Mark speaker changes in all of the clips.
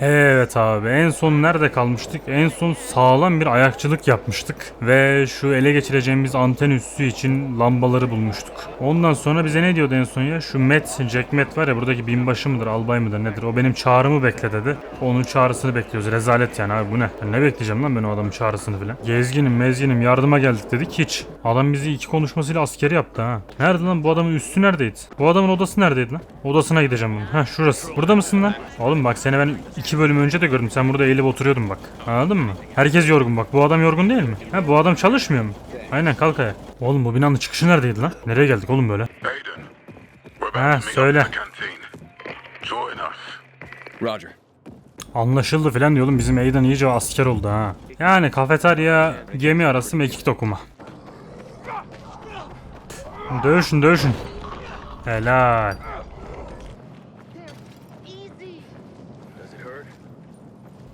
Speaker 1: Evet abi en son nerede kalmıştık? En son sağlam bir ayakçılık yapmıştık. Ve şu ele geçireceğimiz anten üssü için lambaları bulmuştuk. Ondan sonra bize ne diyordu en son ya? Şu Met, Jack Met var ya buradaki binbaşı mıdır, albay mıdır nedir? O benim çağrımı bekle dedi. Onun çağrısını bekliyoruz. Rezalet yani abi bu ne? Ben ne bekleyeceğim lan ben o adamın çağrısını filan. Gezginim, mezginim yardıma geldik dedik hiç. Adam bizi iki konuşmasıyla askeri yaptı ha. Nerede lan bu adamın üstü neredeydi? Bu adamın odası neredeydi lan? Odasına gideceğim bunun. Ha şurası. Burada mısın lan? Oğlum bak seni ben iki bölüm önce de gördüm. Sen burada eğilip oturuyordun bak. Anladın mı? Herkes yorgun bak. Bu adam yorgun değil mi? Ha bu adam çalışmıyor mu? Aynen kalk ayağa. Oğlum bu binanın çıkışı neredeydi lan? Nereye geldik oğlum böyle?
Speaker 2: Aiden, we're
Speaker 1: Ha,
Speaker 2: about to meet
Speaker 1: söyle.
Speaker 2: up in the canteen. Join us.
Speaker 3: Roger.
Speaker 1: Anlaşıldı filan diyor oğlum. Bizim Aiden iyice asker oldu ha. Yani kafeterya gemi arası mekik dokuma. Dövüşün dövüşün. Helal.
Speaker 4: Easy,
Speaker 1: Ne oluyor?
Speaker 4: like a motherfucker.
Speaker 5: If we don't bandage it, it'll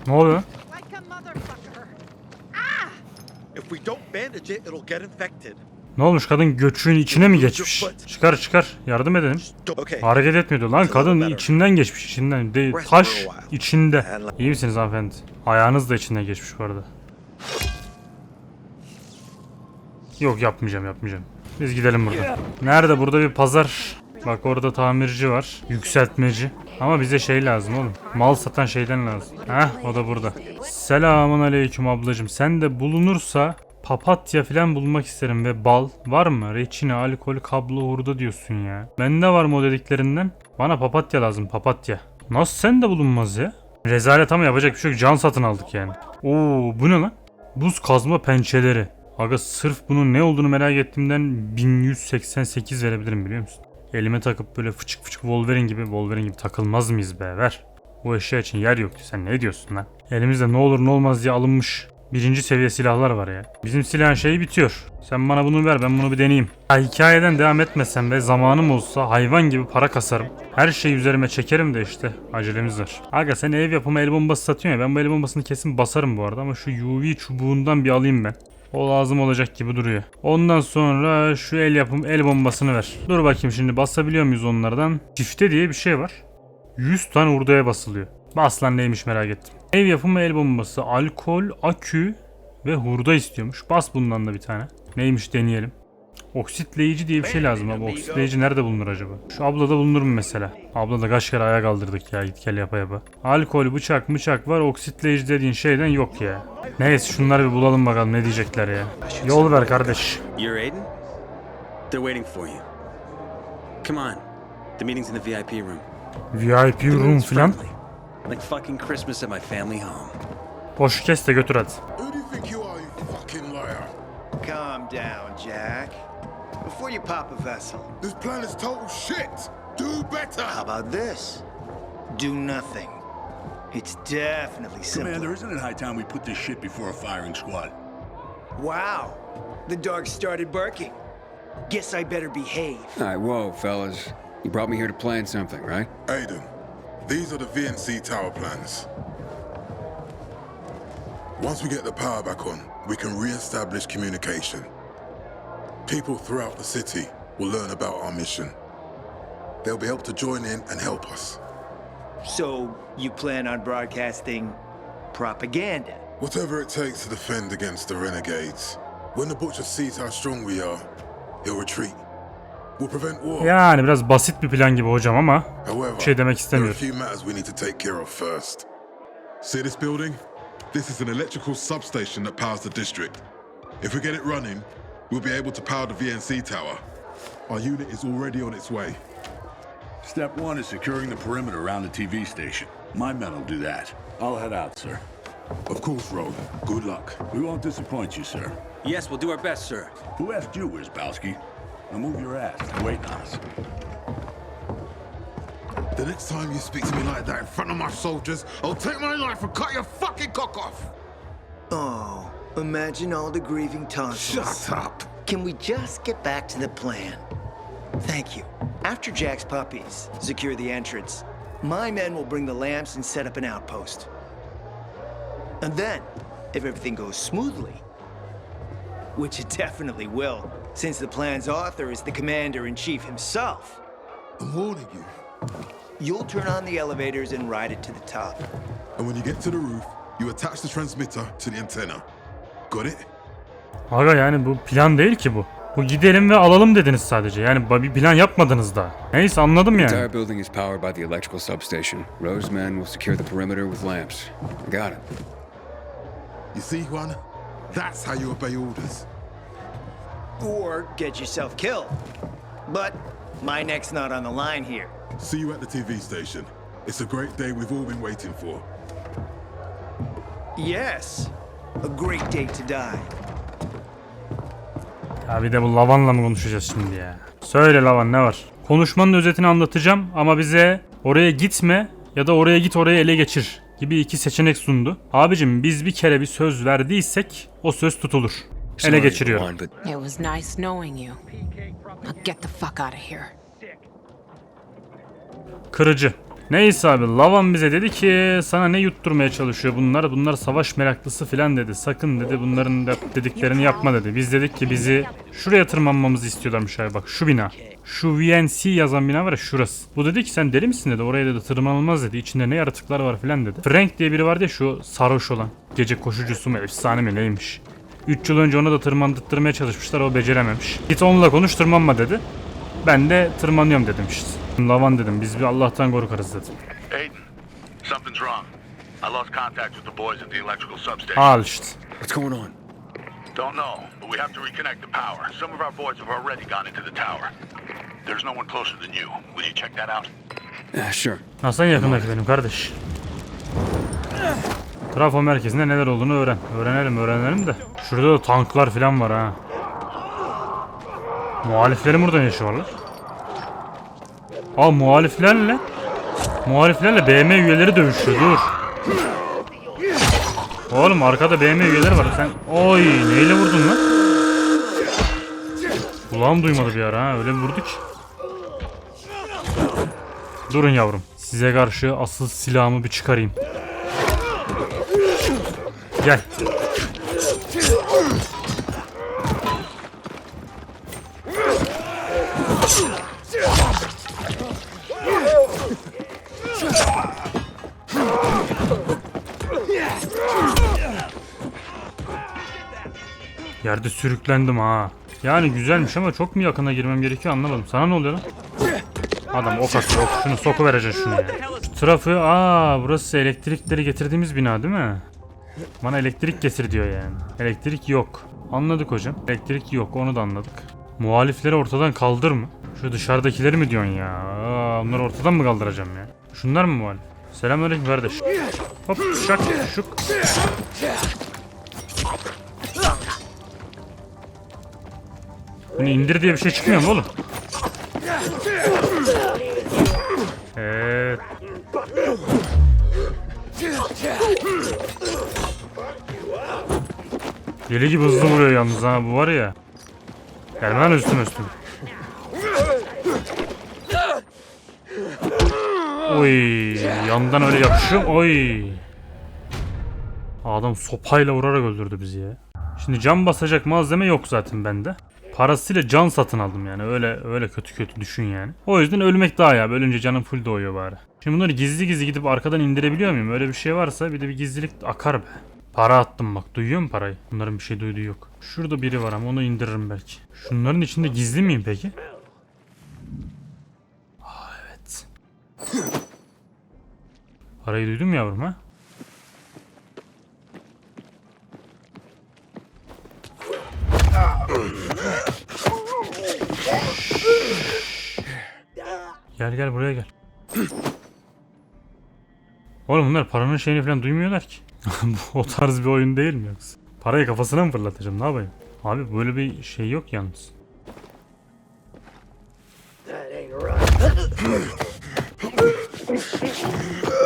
Speaker 5: get infected.
Speaker 1: Ne olmuş kadın göçüğün içine mi geçmiş? Çıkar çıkar yardım edelim. Hareket etmiyordu lan kadın içinden geçmiş içinden değil taş içinde. İyi misiniz hanımefendi? Ayağınız da içinden geçmiş bu arada. Yok yapmayacağım yapmayacağım. Biz gidelim buradan. Nerede burada bir pazar? Bak orada tamirci var. Yükseltmeci. Ama bize şey lazım oğlum. Mal satan şeyden lazım. Heh o da burada. Selamun aleyküm ablacım. Sen de bulunursa papatya falan bulmak isterim ve bal. Var mı? Reçine, alkol, kablo, hurda diyorsun ya. Bende var mı o dediklerinden? Bana papatya lazım papatya. Nasıl sen de bulunmaz ya? Rezalet ama yapacak bir şey yok. Can satın aldık yani. Oo bu ne lan? Buz kazma pençeleri. Aga sırf bunun ne olduğunu merak ettiğimden 1188 verebilirim biliyor musun? Elime takıp böyle fıçık fıçık Wolverine gibi Wolverine gibi takılmaz mıyız be ver. Bu eşya için yer yoktu sen ne diyorsun lan? Elimizde ne olur ne olmaz diye alınmış birinci seviye silahlar var ya. Bizim silahın şeyi bitiyor. Sen bana bunu ver ben bunu bir deneyeyim. Ha, hikayeden devam etmesem ve zamanım olsa hayvan gibi para kasarım. Her şeyi üzerime çekerim de işte acelemiz var. Aga sen ev yapımı el bombası satıyorsun ya ben bu el bombasını kesin basarım bu arada ama şu UV çubuğundan bir alayım ben. O lazım olacak gibi duruyor. Ondan sonra şu el yapım el bombasını ver. Dur bakayım şimdi basabiliyor muyuz onlardan? Çifte diye bir şey var. 100 tane hurdaya basılıyor. Bas lan neymiş merak ettim. Ev yapımı el bombası, alkol, akü ve hurda istiyormuş. Bas bundan da bir tane. Neymiş deneyelim. Oksitleyici diye bir şey lazım abi. Oksitleyici nerede bulunur acaba? Şu ablada bulunur mu mesela? Abla da kaç kere ayağa kaldırdık ya git gel yapa yapa. Alkol, bıçak, bıçak var. Oksitleyici dediğin şeyden yok ya. Neyse şunları bir bulalım bakalım ne diyecekler ya. Yol ver kardeş.
Speaker 3: VIP room.
Speaker 1: Filan.
Speaker 3: Like fucking Christmas at my family home.
Speaker 1: Boş kes de götür hadi.
Speaker 6: Calm down, Jack. Before you pop a vessel,
Speaker 2: This plan is total shit. Do better.
Speaker 6: how about this? Do nothing. It's definitely simple.
Speaker 7: Commander, isn't it high time we put this shit before a firing squad?
Speaker 6: Wow, the dog started barking. Guess I better behave.
Speaker 8: All right, whoa, fellas. You brought me here to plan something, right?
Speaker 2: Aiden, these are the VNC tower plans. Once we get the power back on, we can re-establish communication. People throughout the city will learn about our mission. They'll be able to join in and help us.
Speaker 6: So, you plan on broadcasting propaganda?
Speaker 2: Whatever it takes to defend against the renegades. When the Butcher sees how strong we are, he'll retreat. We'll prevent war.
Speaker 1: Yani biraz basit bir plan gibi hocam ama
Speaker 2: However,
Speaker 1: bir şey demek
Speaker 2: there are a few matters we need to take care of first. See this building? This is an electrical substation that powers the district. If we get it running, we'll be able to power the VNC tower. Our unit is already on its way.
Speaker 7: Step one is securing the perimeter around the TV station. My men will do that. I'll head out, sir.
Speaker 2: Of course, Rogue. Good luck.
Speaker 7: We won't disappoint you, sir.
Speaker 3: Yes, we'll do our best, sir.
Speaker 7: Who asked you, Wizbowski? Now move your ass. They're on us.
Speaker 2: The next time you speak to me like that in front of my soldiers, I'll take my knife and cut your fucking cock off.
Speaker 6: Oh, imagine all the grieving tonsils.
Speaker 2: Shut up.
Speaker 6: Can we just get back to the plan? Thank you. After Jack's puppies secure the entrance, my men will bring the lamps and set up an outpost. And then, if everything goes smoothly, which it definitely will, since the plan's author is the commander in chief himself,
Speaker 2: I'm warning you.
Speaker 6: you'll turn on the elevators and ride it to the top.
Speaker 2: And when you get to the roof, you attach the transmitter to the antenna. Got it?
Speaker 1: Aga yani bu plan değil ki bu. Bu gidelim ve alalım dediniz sadece. Yani bir plan yapmadınız da. Neyse anladım
Speaker 8: The
Speaker 1: yani.
Speaker 8: entire building is powered by the electrical substation. Rose's men will secure the perimeter with lamps. Got it.
Speaker 2: You see, Juan? That's how you obey orders.
Speaker 6: Or get yourself killed. But my neck's not on the line here.
Speaker 2: See you at the TV station. It's a great day we've all been waiting for.
Speaker 6: Yes, a great day to die.
Speaker 1: Ya bir de bu Lavan'la mı konuşacağız şimdi ya? Söyle Lavan ne var? Konuşmanın özetini anlatacağım ama bize oraya gitme ya da oraya git oraya ele geçir gibi iki seçenek sundu. Abicim biz bir kere bir söz verdiysek o söz tutulur. Ele
Speaker 8: Sorry,
Speaker 1: geçiriyorum.
Speaker 8: Juan, but
Speaker 4: It was nice knowing you. Now get the fuck out of here.
Speaker 1: Kırıcı. Neyse abi Lavan bize dedi ki sana ne yutturmaya çalışıyor bunlar? Bunlar savaş meraklısı filan dedi. Sakın dedi bunların dediklerini yapma dedi. Biz dedik ki bizi şuraya tırmanmamızı istiyorlarmış abi bak şu bina. Şu VNC yazan bina var ya şurası. Bu dedi ki sen deli misin dedi. Oraya dedi tırmanılmaz dedi. İçinde ne yaratıklar var filan dedi. Frank diye biri vardı ya şu sarhoş olan. Gece koşucusu mu efsane mi neymiş. 3 yıl önce onu da tırmandırtmaya çalışmışlar o becerememiş. Git onunla konuş tırmanma dedi. Ben de tırmanıyorum dedim işte. Lavan dedim biz bir Allah'tan korkarız dedim.
Speaker 9: Aiden, something's wrong. I lost contact with the boys at the electrical substation.
Speaker 1: Al işte.
Speaker 8: what's going on?
Speaker 9: Don't know, but we have to reconnect the power. Some of our boys have already gone into the tower. There's no one closer than you. Will you check that out?
Speaker 8: Yeah, sure.
Speaker 1: Hasan yakındaki benim kardeş. Trafo merkezinde neler olduğunu öğren. Öğrenelim öğrenelim de. Şurada da tanklar falan var ha. Muhaliflerin burada ne işi var lan? Aa muhaliflerle Muhaliflerle BM üyeleri dövüşüyor dur. Oğlum arkada BM üyeleri var sen. Oy neyle vurdun lan? Kulağım duymadı bir ara ha öyle bir vurdu ki. Durun yavrum. Size karşı asıl silahımı bir çıkarayım. Gel. Yerde sürüklendim ha. Yani güzelmiş ama çok mu yakına girmem gerekiyor anlamadım. Sana ne oluyor lan? Adam ok atıyor ok. Şunu soku vereceksin şunu ya. Şu trafiği aa burası elektrikleri getirdiğimiz bina değil mi? Bana elektrik getir diyor yani. Elektrik yok. Anladık hocam. Elektrik yok onu da anladık. Muhalifleri ortadan kaldır mı? Şu dışarıdakileri mi diyorsun ya? Aa, onları ortadan mı kaldıracağım ya? Şunlar mı muhalif? Selamünaleyküm kardeş. Hop şak şuk. Bunu indir diye bir şey çıkmıyor mu oğlum? Evet. Deli gibi hızlı vuruyor yalnız ha bu var ya. Gelme lan üstüme üstüme. Oy yandan öyle yapışım. Oy. Adam sopayla vurarak öldürdü bizi ya. Şimdi cam basacak malzeme yok zaten bende. Parasıyla can satın aldım yani. Öyle öyle kötü kötü düşün yani. O yüzden ölmek daha ya. Ölünce canım full doğuyor bari. Şimdi bunları gizli gizli gidip arkadan indirebiliyor muyum? Öyle bir şey varsa bir de bir gizlilik akar be. Para attım bak. Duyuyor mu parayı? Bunların bir şey duyduğu yok. Şurada biri var ama onu indiririm belki. Şunların içinde gizli miyim peki? Aa evet. Parayı duydun mu yavrum ha? Gel gel buraya gel. Oğlum bunlar paranın şeyini falan duymuyorlar ki. O tarz bir oyun değil mi yoksa? Parayı kafasına mı fırlatacağım ne yapayım? Abi böyle bir şey yok yalnız.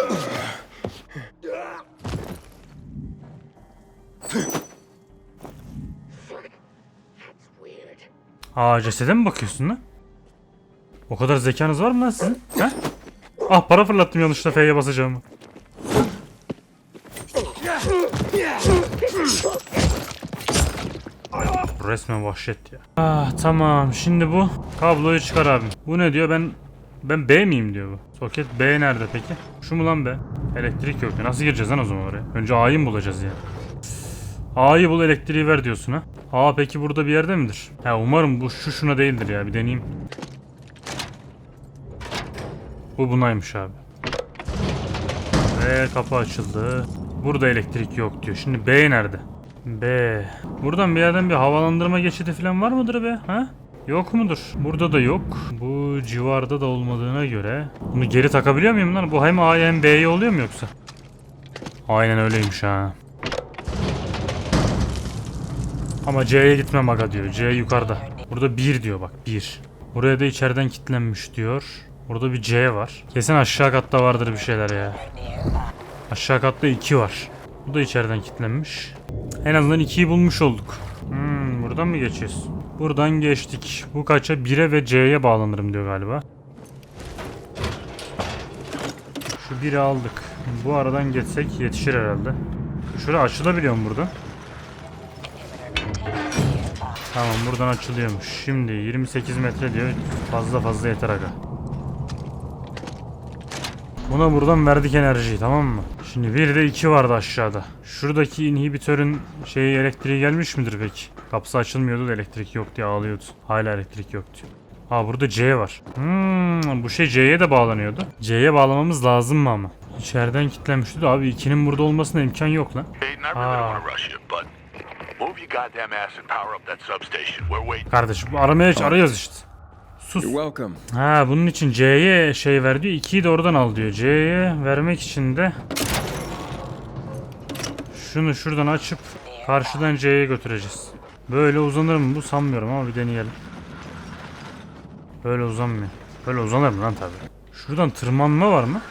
Speaker 1: Aa cesede mi bakıyorsun lan? O kadar zekanız var mı lan sizin? Ha? Ah para fırlattım yanlışlıkla F'ye basacağımı. Resmen vahşet ya. Ah tamam şimdi bu kabloyu çıkar abim. Bu ne diyor ben ben B miyim diyor bu. Soket B nerede peki? Şu mu lan B? Elektrik yok. Nasıl gireceğiz lan o zaman oraya? Önce A'yı mı bulacağız yani? A'yı bul elektriği ver diyorsun ha. A peki burada bir yerde midir? Ha umarım bu şu şuna değildir ya bir deneyeyim. Bu bunaymış abi. Ve kapı açıldı. Burada elektrik yok diyor. Şimdi B nerede? B. Buradan bir yerden bir havalandırma geçidi falan var mıdır be? Ha? Yok mudur? Burada da yok. Bu civarda da olmadığına göre. Bunu geri takabiliyor muyum lan? Bu hem A'ya hem B'ye oluyor mu yoksa? Aynen öyleymiş ha. Ama C'ye gitmem aga diyor. C yukarıda. Burada 1 diyor bak 1. Buraya da içeriden kilitlenmiş diyor. Burada bir C var. Kesin aşağı katta vardır bir şeyler ya. Aşağı katta 2 var. Bu da içeriden kilitlenmiş. En azından 2'yi bulmuş olduk. Hmm, buradan mı geçiyoruz? Buradan geçtik. Bu kaça 1'e ve C'ye bağlanırım diyor galiba. Şu 1'i aldık. Bu aradan geçsek yetişir herhalde. Şurada açılabiliyor mu burada? Tamam buradan açılıyormuş. Şimdi 28 metre diyor. Fazla fazla yeter aga. Buna buradan verdik enerjiyi tamam mı? Şimdi bir de 2 vardı aşağıda. Şuradaki inhibitörün şeyi elektriği gelmiş midir peki? Kapısı açılmıyordu da elektrik yok diye ağlıyordu. Hala elektrik yok diyor. Aa burada C var. Hmm, bu şey C'ye de bağlanıyordu. C'ye bağlamamız lazım mı ama? İçeriden kilitlenmişti de abi 2'nin burada olmasına imkan yok lan.
Speaker 9: Aiden, move your goddamn ass and power up that substation. We're waiting.
Speaker 1: Kardeşim aramaya arıyoruz işte. Sus.
Speaker 8: You're welcome.
Speaker 1: Ha bunun için C'ye şey ver diyor. 2'yi de oradan al diyor. C'ye vermek için de şunu şuradan açıp karşıdan C'ye götüreceğiz. Böyle uzanır mı bu sanmıyorum ama bir deneyelim. Böyle uzanmıyor. Böyle uzanır mı lan tabi. Şuradan tırmanma var mı?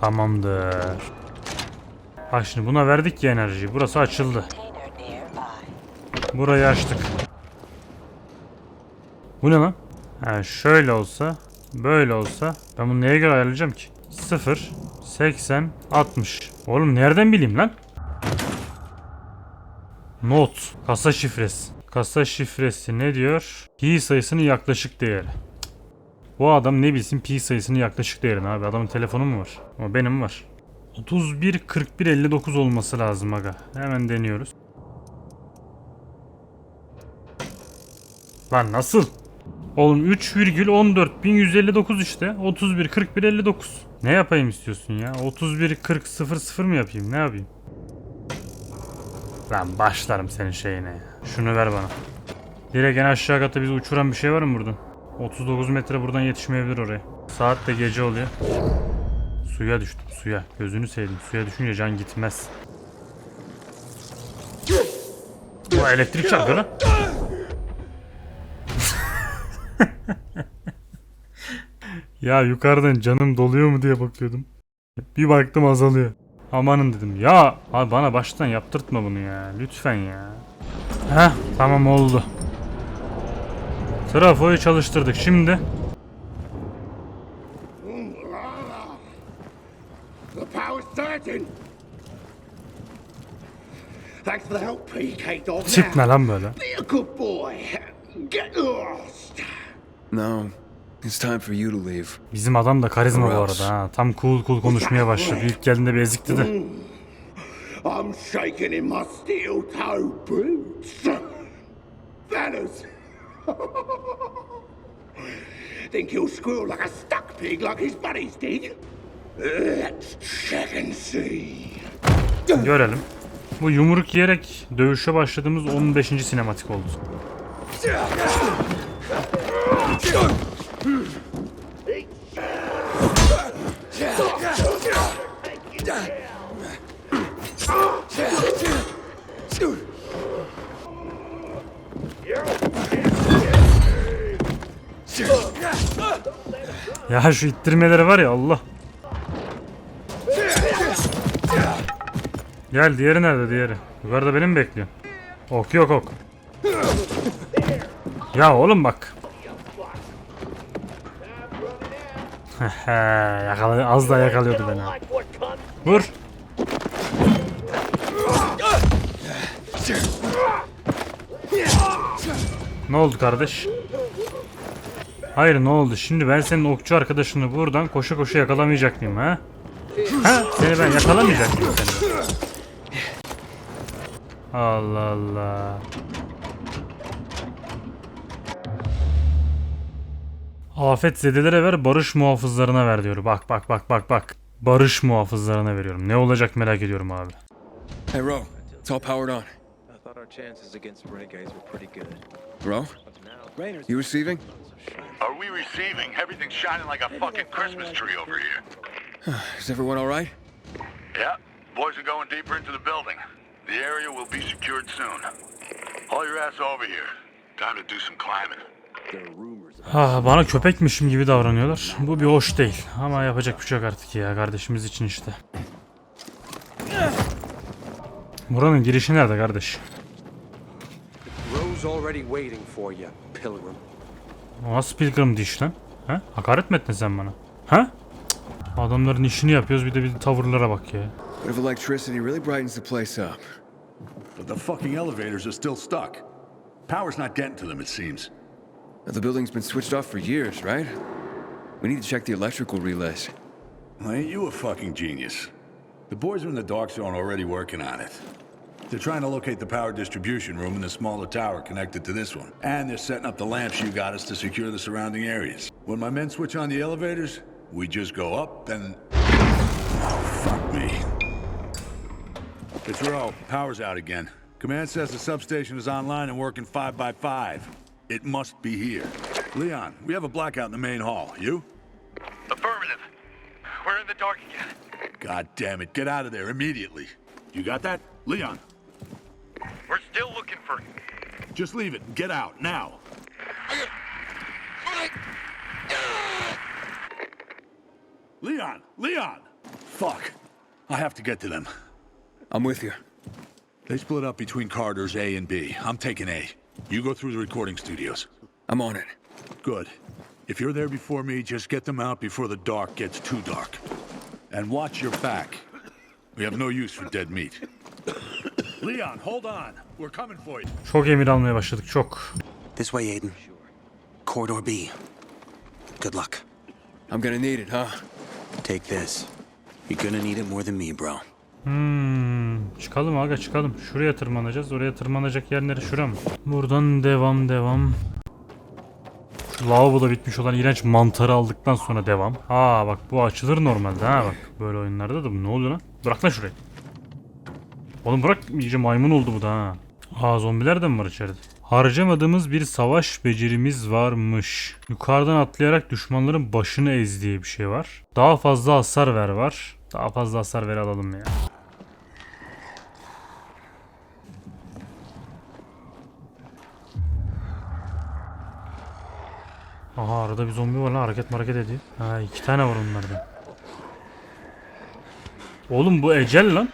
Speaker 1: Tamamdır. Bak şimdi buna verdik ya enerjiyi. Burası açıldı. Burayı açtık. Bu ne lan? Ha, şöyle olsa, böyle olsa ben bunu neye göre ayarlayacağım ki? 0, 80, 60. Oğlum nereden bileyim lan? Not, kasa şifresi. Kasa şifresi ne diyor? Pi sayısının yaklaşık değeri. Bu adam ne bilsin pi sayısının yaklaşık değerini abi. Adamın telefonu mu var? Ama benim var. 31 41 59 olması lazım aga. Hemen deniyoruz. Lan nasıl? Oğlum 3,14159 işte. 31 41 59. Ne yapayım istiyorsun ya? 31 40 00 mı yapayım? Ne yapayım? Lan başlarım senin şeyine. Şunu ver bana. Direkt en aşağı kata bizi uçuran bir şey var mı buradan? 39 metre buradan yetişmeyebilir oraya. Saat de gece oluyor. Suya düştüm suya. Gözünü sevdim. Suya düşünce can gitmez. Bu elektrik çarpıyor lan. ya yukarıdan canım doluyor mu diye bakıyordum. Bir baktım azalıyor. Amanın dedim. Ya abi bana baştan yaptırtma bunu ya. Lütfen ya. Heh tamam oldu. Trafoyu çalıştırdık. Şimdi
Speaker 5: The power's surging. Thanks for the help, PK dog.
Speaker 1: tip ne lan böyle?
Speaker 5: Be a good boy. Get lost.
Speaker 8: No, it's time for you to leave.
Speaker 1: Bizim adam da karizma bu arada ha. Tam cool cool konuşmaya başladı. İlk geldiğinde bir ezikti de.
Speaker 5: I'm shaking in my steel toe boots. Fellas. Think he'll squeal like a stuck pig like his buddies did? Let's check and see.
Speaker 1: Görelim. Bu yumruk yiyerek dövüşe başladığımız 15. sinematik oldu. Ya şu ittirmeleri var ya Allah. Gel diğeri nerede diğeri? Yukarıda beni mi bekliyorsun? Ok yok ok. Ya oğlum bak. Yakala, az da yakalıyordu beni. Vur. Ne oldu kardeş? Hayır ne oldu? Şimdi ben senin okçu arkadaşını buradan koşa koşa yakalamayacak mıyım ha? Ha? Seni ben yakalamayacak mıyım seni? Allah Allah. Afet zedelere ver, barış muhafızlarına ver diyor. Bak bak bak bak bak. Barış muhafızlarına veriyorum. Ne olacak merak ediyorum abi.
Speaker 8: Hey, Ro. It's all powered on.
Speaker 10: I thought our chances against renegades were pretty good.
Speaker 8: Ro? You receiving?
Speaker 9: Are we receiving? Everything's shining like a fucking Christmas tree over here.
Speaker 8: Is everyone all right?
Speaker 9: Yeah, boys are going deeper into the building. The area will be secured soon. Haul your ass over here. Time to do some climbing.
Speaker 1: Ah, bana köpekmişim gibi davranıyorlar. Bu bir hoş değil. Ama yapacak bir şey yok artık ya kardeşimiz için işte. Buranın girişi nerede kardeş?
Speaker 10: Rose already waiting for you, Pilgrim.
Speaker 1: Nasıl pilgrim diş lan? Ha? Hakaret mi ettin sen bana? Ha? Cık, Adamların işini yapıyoruz bir de bir tavırlara bak ya.
Speaker 8: What if electricity really brightens the place up?
Speaker 7: But the fucking elevators are still stuck. Power's not getting to them, it seems.
Speaker 8: The building's been switched off for years, right? We need to check the electrical relays.
Speaker 7: Well, ain't you a fucking genius? The boys are in the dark zone already working on it. They're trying to locate the power distribution room in the smaller tower connected to this one. And they're setting up the lamps you got us to secure the surrounding areas. When my men switch on the elevators, we just go up and... Oh, fuck me. It's. Power's out again. Command says the substation is online and working 5 by 5 It must be here. Leon, we have a blackout in the main hall. You?
Speaker 9: Affirmative. We're in the dark again.
Speaker 7: God damn it, get out of there immediately. You got that? Leon,
Speaker 9: We're still looking for.
Speaker 7: just leave it get out, now. Leon! Leon! Fuck. I have to get to them.
Speaker 8: I'm with you.
Speaker 7: They split up between Carter's A and B. I'm taking A. You go through the recording studios.
Speaker 8: I'm on it.
Speaker 7: Good. If you're there before me, just get them out before the dark gets too dark. And watch your back. We have no use for dead meat. Leon, hold on. We're coming for you.
Speaker 1: Çok emir almaya başladık çok.
Speaker 3: This way, Aiden. Corridor B. Good luck.
Speaker 8: I'm gonna need it, huh?
Speaker 3: Take this. You're gonna need it more than me, bro.
Speaker 1: Hmm, çıkalım aga çıkalım. Şuraya tırmanacağız. Oraya tırmanacak yer nere? Şura mı? Buradan devam devam. Şu lavaboda bitmiş olan iğrenç mantarı aldıktan sonra devam. Aa bak bu açılır normalde ha bak. Böyle oyunlarda da bu ne oluyor lan? Bırak lan şurayı. Oğlum bırak iyice maymun oldu bu da ha. Aa zombiler de mi var içeride? Harcamadığımız bir savaş becerimiz varmış. Yukarıdan atlayarak düşmanların başını ez diye bir şey var. Daha fazla hasar ver var. Daha fazla hasar ver alalım ya. Aha arada bir zombi var lan hareket hareket ediyor. Ha iki tane var onlardan. Oğlum bu ecel lan.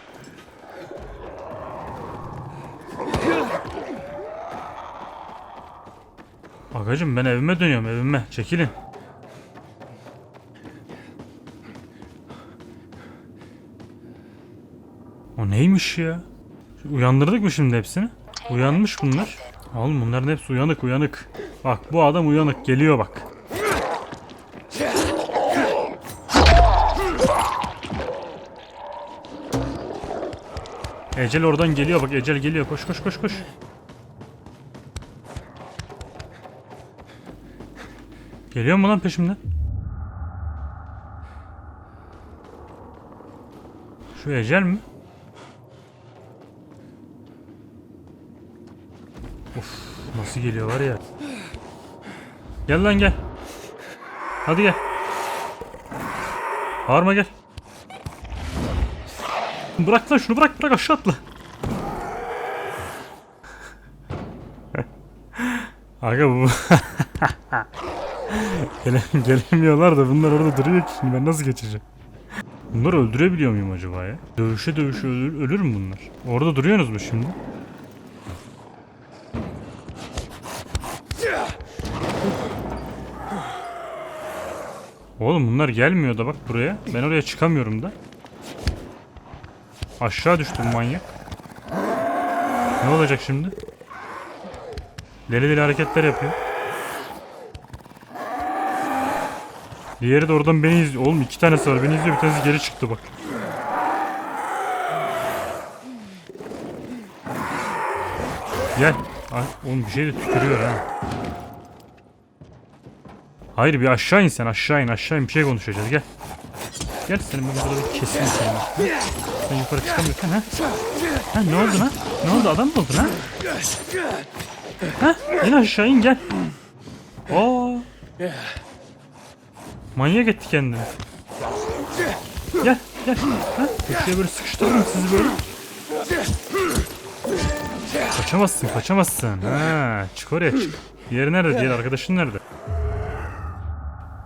Speaker 1: Agacım ben evime dönüyorum evime. Çekilin. O neymiş ya? Uyandırdık mı şimdi hepsini? Uyanmış bunlar. Oğlum bunların hepsi uyanık uyanık. Bak bu adam uyanık geliyor bak. Ecel oradan geliyor bak Ecel geliyor koş koş koş koş. Geliyor mu lan peşimden? Şu Ecel mi? Of nasıl geliyor var ya. Gel lan gel. Hadi gel. Bağırma gel. Bırak lan şunu bırak bırak aşağı atla. Aga bu Gele, gelemiyorlar da bunlar orada duruyor ki şimdi ben nasıl geçeceğim? Bunları öldürebiliyor muyum acaba ya? Dövüşe dövüşe ölür, ölür mü bunlar? Orada duruyorsunuz mu şimdi? Oğlum bunlar gelmiyor da bak buraya. Ben oraya çıkamıyorum da. Aşağı düştüm manyak. Ne olacak şimdi? Deli deli hareketler yapıyor. Diğeri de oradan beni izliyor. Oğlum iki tanesi var. Beni izliyor. Bir tanesi geri çıktı bak. Gel. Ay, oğlum bir şey de tükürüyor ha. Hayır bir aşağı in sen aşağı in aşağı in bir şey konuşacağız gel. Gel senin ben burada bir keseyim seni. Sen yukarı çıkamıyorsun ha? Ha ne oldu lan? Ne oldu adam mı oldun ha? Ha? İn aşağı in gel. Oo. Manyak etti kendini. Gel gel. Ha? Köşeye böyle sıkıştırırım sizi böyle. Kaçamazsın kaçamazsın. Ha, çık oraya çık. Diğeri nerede? Diğer arkadaşın nerede?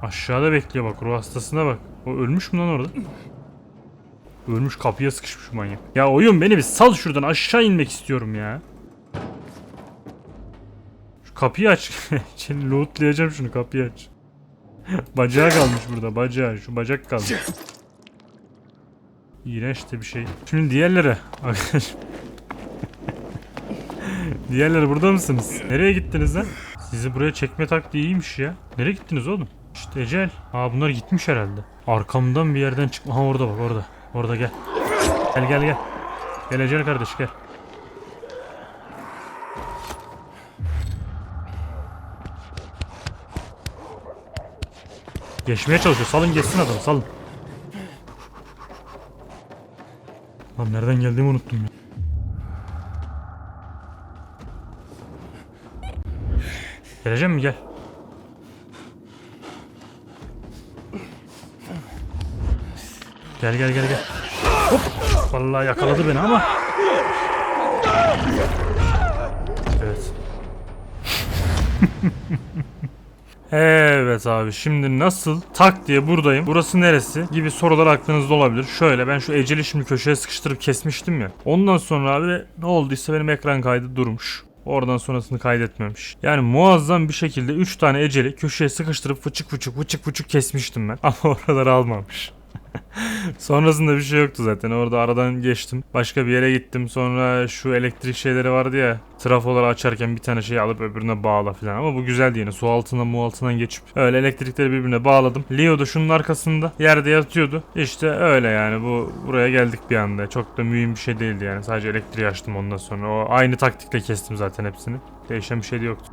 Speaker 1: Aşağıda bekliyor bak ruh hastasına bak. O ölmüş mü lan orada? Ölmüş kapıya sıkışmış manyak. Ya oyun beni bir sal şuradan aşağı inmek istiyorum ya. Şu kapıyı aç. Şimdi lootlayacağım şunu kapıyı aç. Bacağı kalmış burada bacağı. Şu bacak kalmış. İğrenç de bir şey. Şimdi diğerlere. Diğerleri burada mısınız? Nereye gittiniz lan? Sizi buraya çekme taktiği iyiymiş ya. Nereye gittiniz oğlum? İşte Ecel. Aa bunlar gitmiş herhalde. Arkamdan bir yerden çıkma. Ha orada bak orada. Orada gel. Gel gel gel. Gel Ecel kardeş gel. Geçmeye çalışıyor. Salın geçsin adam salın. Lan nereden geldiğimi unuttum ya. Geleceğim mi gel. Gel gel gel gel. Hop. Vallahi yakaladı beni ama. Evet. Evet abi şimdi nasıl tak diye buradayım burası neresi gibi sorular aklınızda olabilir. Şöyle ben şu eceli şimdi köşeye sıkıştırıp kesmiştim ya. Ondan sonra abi ne olduysa benim ekran kaydı durmuş. Oradan sonrasını kaydetmemiş. Yani muazzam bir şekilde 3 tane eceli köşeye sıkıştırıp fıçık fıçık fıçık fıçık kesmiştim ben. Ama oraları almamış. Sonrasında bir şey yoktu zaten. Orada aradan geçtim. Başka bir yere gittim. Sonra şu elektrik şeyleri vardı ya. Trafoları açarken bir tane şey alıp öbürüne bağla falan. Ama bu güzeldi yine. Su altından mu altından geçip. Öyle elektrikleri birbirine bağladım. Leo da şunun arkasında. Yerde yatıyordu. İşte öyle yani. Bu buraya geldik bir anda. Çok da mühim bir şey değildi yani. Sadece elektriği açtım ondan sonra. O aynı taktikle kestim zaten hepsini. Değişen bir şey de yoktu.